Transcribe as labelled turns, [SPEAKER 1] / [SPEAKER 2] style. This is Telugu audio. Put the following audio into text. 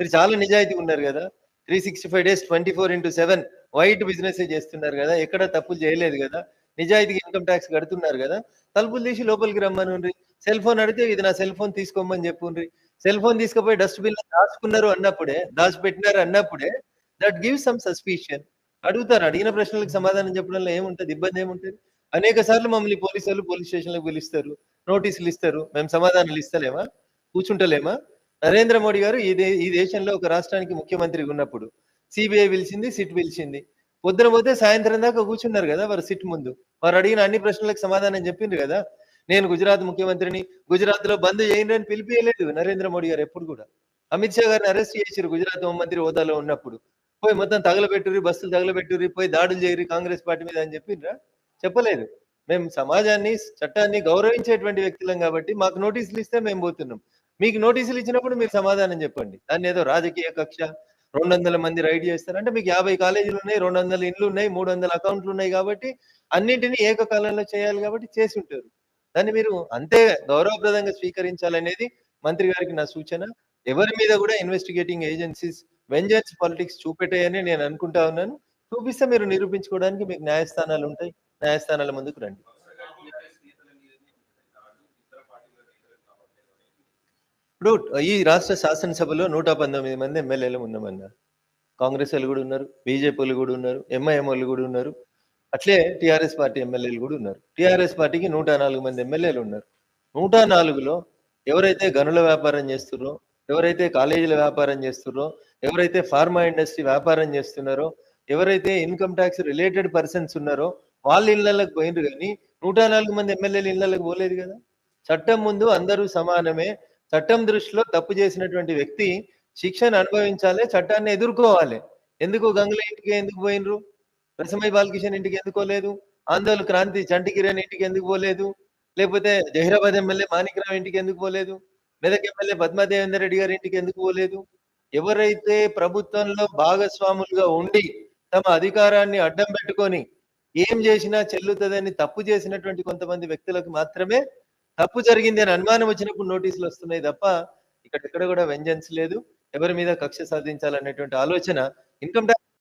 [SPEAKER 1] మీరు చాలా నిజాయితీ ఉన్నారు కదా. Three sixty five days twenty four into seven white business చేస్తున్నారు కదా. ఎక్కడ తప్పులు చేయలేదు కదా. నిజాయితీగా ఇన్కమ్ ట్యాక్స్ కడుతున్నారు కదా. తలుపులు తీసి లోపలికి రమ్మని సెల్ ఫోన్ అడిగితే ఇది నా సెల్ ఫోన్ తీసుకోమని చెప్పుండ్రి. సెల్ ఫోన్ తీసుకుపోయి డస్ట్బిన్ దాచుకున్నారు అన్నప్పుడే దాచిపెట్టినారు అన్నప్పుడే దట్ గివ్ సమ్ సస్పిషన్. అడుగుతారు అడిగిన ప్రశ్నలకు సమాధానం చెప్పడంలో ఏముంటది? ఇబ్బంది ఏముంటుంది? అనేక సార్లు మమ్మల్ని పోలీసు వాళ్ళు పోలీస్ స్టేషన్లకు పిలుస్తారు. నోటీసులు ఇస్తారు. మేము సమాధానాలు ఇస్తలేమా? కూర్చుంటలేమా? నరేంద్ర మోడీ గారు ఈ ఈ దేశంలో ఒక రాష్ట్రానికి ముఖ్యమంత్రి ఉన్నప్పుడు సిబిఐ పిలిచింది సిట్ పిలిచింది. పొద్దున పోతే సాయంత్రం దాకా కూర్చున్నారు కదా వారు సిట్ ముందు. వారు అడిగిన అన్ని ప్రశ్నలకు సమాధానం చెప్పిండ్రు కదా. నేను గుజరాత్ ముఖ్యమంత్రిని గుజరాత్లో బంద్ చేయండి అని పిలిపియలేదు నరేంద్ర మోడీ గారు ఎప్పుడు కూడా. అమిత్ షా గారిని అరెస్ట్ చేసిరు గుజరాత్ హోంమంత్రి హోదాలో ఉన్నప్పుడు. పోయి మొత్తం తగలబెట్టుర్రి బస్సులు తగలబెట్టుర్రి పోయి దాడులు చేయరు కాంగ్రెస్ పార్టీ మీద అని చెప్పిండ్రా? చెప్పలేదు. మేము సమాజాన్ని చట్టాన్ని గౌరవించేటువంటి వ్యక్తులం కాబట్టి మాకు నోటీసులు ఇస్తే మేము పోతున్నాం. మీకు నోటీసులు ఇచ్చినప్పుడు మీరు సమాధానం చెప్పండి. దాన్ని ఏదో రాజకీయ కక్ష రెండు వందల మంది రైడ్ చేస్తారు. అంటే మీకు యాభై కాలేజీలు ఉన్నాయి రెండు వందల ఇండ్లు ఉన్నాయి మూడు వందల అకౌంట్లు ఉన్నాయి కాబట్టి అన్నింటినీ ఏకకాలంలో చేయాలి కాబట్టి చేసి ఉంటారు. దాన్ని మీరు అంతే గౌరవప్రదంగా స్వీకరించాలనేది మంత్రి గారికి నా సూచన. ఎవరి మీద కూడా ఇన్వెస్టిగేటింగ్ ఏజెన్సీస్ వెంజన్స్ పాలిటిక్స్ చూపెట్టాయని నేను అనుకుంటా ఉన్నాను. చూపిస్తే మీరు నిరూపించుకోవడానికి మీకు న్యాయస్థానాలు ఉంటాయి. న్యాయస్థానాల ముందుకు రండి. ఇప్పుడు ఈ రాష్ట్ర శాసనసభలో నూట పంతొమ్మిది మంది ఎమ్మెల్యేలు ఉన్నామన్న. కాంగ్రెస్ వాళ్ళు కూడా ఉన్నారు బీజేపీ వాళ్ళు కూడా ఉన్నారు ఎంఐఎం వాళ్ళు కూడా ఉన్నారు. అట్లే టీఆర్ఎస్ పార్టీ ఎమ్మెల్యేలు కూడా ఉన్నారు. టీఆర్ఎస్ పార్టీకి నూట నాలుగు మంది ఎమ్మెల్యేలు ఉన్నారు. నూట నాలుగులో ఎవరైతే గనుల వ్యాపారం చేస్తున్నారో ఎవరైతే కాలేజీల వ్యాపారం చేస్తున్నారో ఎవరైతే ఫార్మా ఇండస్ట్రీ వ్యాపారం చేస్తున్నారో ఎవరైతే ఇన్కమ్ ట్యాక్స్ రిలేటెడ్ పర్సన్స్ ఉన్నారో వాళ్ళ ఇళ్ళకు పోయినరు కానీ నూట నాలుగు మంది ఎమ్మెల్యేలు ఇళ్ళకు పోలేదు కదా. చట్టం ముందు అందరూ సమానమే చట్టం దృష్టిలో తప్పు చేసినటువంటి వ్యక్తి శిక్షను అనుభవించాలి చట్టాన్ని ఎదుర్కోవాలి. ఎందుకు గంగుల ఇంటికి ఎందుకు పోయినరు? రసమై బాలకిషన్ ఇంటికి ఎందుకోలేదు ఆందోళన క్రాంతి చంటి కిరణ్ ఇంటికి ఎందుకు పోలేదు? లేకపోతే జహీరాబాద్ ఎమ్మెల్యే మాణిక్రావు ఇంటికి ఎందుకు పోలేదు? మెదక్ ఎమ్మెల్యే పద్మాదేవేందర్ రెడ్డి గారి ఇంటికి ఎందుకు పోలేదు? ఎవరైతే ప్రభుత్వంలో భాగస్వాములుగా ఉండి తమ అధికారాన్ని అడ్డం పెట్టుకొని ఏం చేసినా చెల్లుతుందని తప్పు చేసినటువంటి కొంతమంది వ్యక్తులకు మాత్రమే తప్పు జరిగింది అని అనుమానం వచ్చినప్పుడు నోటీసులు వస్తున్నాయి తప్ప ఇక్కడ ఎక్కడ కూడా వెంజన్స్ లేదు. ఎవరి మీద కక్ష సాధించాలనేటువంటి ఆలోచన ఇన్కమ్ ట్యాక్స్